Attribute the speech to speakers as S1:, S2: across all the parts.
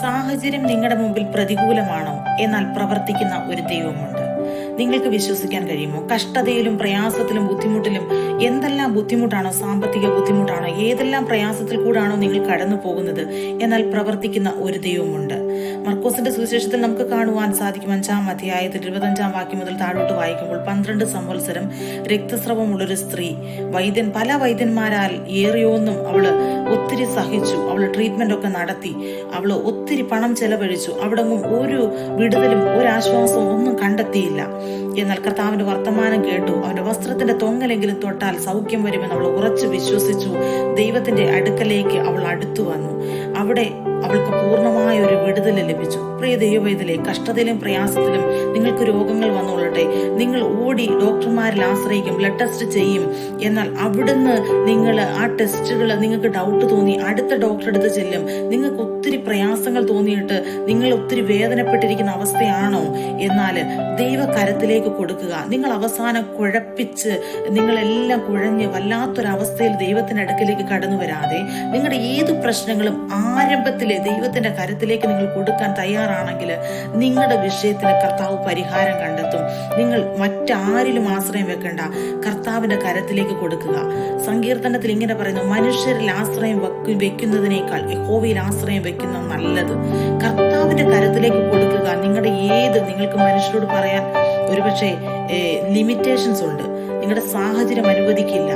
S1: സാഹചര്യം നിങ്ങളുടെ മുമ്പിൽ പ്രതികൂലമാണോ എന്നാൽ പ്രവർത്തിക്കുന്ന ഒരു ദൈവമുണ്ട്. നിങ്ങൾക്ക് വിശ്വസിക്കാൻ കഴിയുമോ? കഷ്ടതയിലും പ്രയാസത്തിലും ബുദ്ധിമുട്ടിലും എന്തെല്ലാം ബുദ്ധിമുട്ടാണോ? സാമ്പത്തിക ബുദ്ധിമുട്ടാണോ? ഏതെല്ലാം പ്രയാസത്തിൽ കൂടാണോ നിങ്ങൾ കടന്നു പോകുന്നത് എന്നാൽ പ്രവർത്തിക്കുന്ന ഒരു ദൈവമുണ്ട്. മർക്കോസിന്റെ സുവിശേഷത്തിൽ നമുക്ക് കാണുവാൻ സാധിക്കും. അഞ്ചാം അധ്യായത്തിൽ ഇരുപത്തഞ്ചാം വാക്യം മുതൽ താഴോട്ട് വായിക്കുമ്പോൾ പന്ത്രണ്ട് സംവത്സരം രക്തസ്രവമുള്ളൊരു സ്ത്രീ വൈദ്യൻ പല വൈദ്യന്മാരാൽ ഏറിയോന്നും അവൾ ഒത്തിരി സഹിച്ചു അവൾ ട്രീറ്റ്മെന്റ് ഒക്കെ നടത്തി അവൾ ഒത്തിരി പണം ചെലവഴിച്ചു അവിടെ ഒരു വിടുതലും ഒരു ആശ്വാസവും ഒന്നും കണ്ടെത്തിയില്ല. എന്നാൽ കർത്താവിന്റെ വർത്തമാനം കേട്ടു. അവന്റെ വസ്ത്രത്തിന്റെ തൊങ്ങലെങ്കിലും തൊട്ടാൽ സൗഖ്യം വരുമെന്ന് അവൾ ഉറച്ചു വിശ്വസിച്ചു. ദൈവത്തിന്റെ അടുക്കലേക്ക് അവൾ അടുത്തു വന്നു. അവിടെ അവൾക്ക് പൂർണമായ ഒരു വിടുതൽ ലഭിച്ചു. പ്രിയ ദൈവവേദലെ കഷ്ടതയിലും പ്രയാസത്തിലും നിങ്ങൾക്ക് രോഗങ്ങൾ നിങ്ങൾ ഓടി ഡോക്ടർമാരിൽ ആശ്രയിക്കും ബ്ലഡ് ടെസ്റ്റ് ചെയ്യും. എന്നാൽ അവിടുന്ന് നിങ്ങൾ ആ ടെസ്റ്റുകൾ നിങ്ങൾക്ക് ഡൗട്ട് തോന്നി അടുത്ത ഡോക്ടറെ അടുത്ത് ചെല്ലും. നിങ്ങൾക്ക് ഒത്തിരി പ്രയാസങ്ങൾ തോന്നിയിട്ട് നിങ്ങൾ ഒത്തിരി വേദനപ്പെട്ടിരിക്കുന്ന അവസ്ഥയാണോ? എന്നാൽ ദൈവകരത്തിലേക്ക് കൊടുക്കുക. നിങ്ങൾ അവസാനം കുഴപ്പിച്ച് നിങ്ങളെല്ലാം കുഴഞ്ഞ് വല്ലാത്തൊരവസ്ഥയിൽ ദൈവത്തിന്റെ അടുക്കലേക്ക് കടന്നു വരാതെ നിങ്ങളുടെ ഏത് പ്രശ്നങ്ങളും ആരംഭത്തിലെ ദൈവത്തിന്റെ കരത്തിലേക്ക് നിങ്ങൾ കൊടുക്കാൻ തയ്യാറാണെങ്കിൽ നിങ്ങളുടെ വിഷയത്തിന് കർത്താവ് പരിഹാരം കണ്ടെത്തും. നിങ്ങൾ മറ്റാരിലും ആശ്രയം വെക്കണ്ട. കർത്താവിന്റെ കരത്തിലേക്ക് കൊടുക്കുക. സങ്കീർത്തനത്തിൽ ഇങ്ങനെ പറയുന്നു മനുഷ്യരിൽ ആശ്രയം വെക്കുന്നതിനേക്കാൾ യഹോവയിൽ ആശ്രയം വെക്കുന്ന നല്ലത്. കർത്താവിന്റെ കരത്തിലേക്ക് കൊടുക്കുക. നിങ്ങളുടെ ഏത് നിങ്ങൾക്ക് മനുഷ്യരോട് പറയാൻ ഒരുപക്ഷെ ലിമിറ്റേഷൻസ് ഉണ്ട്. നിങ്ങളുടെ സാഹചര്യം അനുവദിക്കില്ല.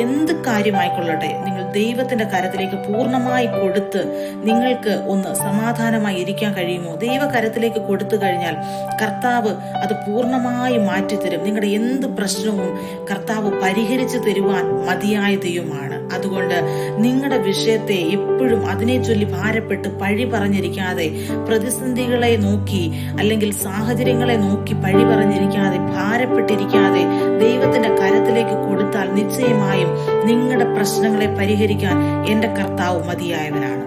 S1: എന്ത് കാര്യമായിക്കൊള്ളട്ടെ നിങ്ങൾ ദൈവത്തിന്റെ കരത്തിലേക്ക് പൂർണമായി കൊടുത്ത് നിങ്ങൾക്ക് ഒന്ന് സമാധാനമായി ഇരിക്കാൻ കഴിയുമോ? ദൈവ കരത്തിലേക്ക് കൊടുത്തു കഴിഞ്ഞാൽ കർത്താവ് അത് പൂർണമായി മാറ്റിത്തരും. നിങ്ങളുടെ എന്ത് പ്രശ്നവും കർത്താവ് പരിഹരിച്ചു തരുവാൻ മതിയായ ദൈവമാണ്. അതുകൊണ്ട് നിങ്ങളുടെ വിഷയത്തെ എപ്പോഴും അതിനെ ചൊല്ലി ഭാരപ്പെട്ട് പഴി പറഞ്ഞിരിക്കാതെ പ്രതിസന്ധികളെ നോക്കി അല്ലെങ്കിൽ സാഹചര്യങ്ങളെ നോക്കി പഴി പറഞ്ഞിരിക്കാതെ ഭാരപ്പെട്ടിരിക്കാതെ ദൈവത്തിന്റെ കരത്തിലേക്ക് കൊടുത്താൽ നിശ്ചയമായും നിങ്ങളുടെ പ്രശ്നങ്ങളെ പരിഹരിക്കാൻ എന്റെ കർത്താവ് മതിയായവനാണ്.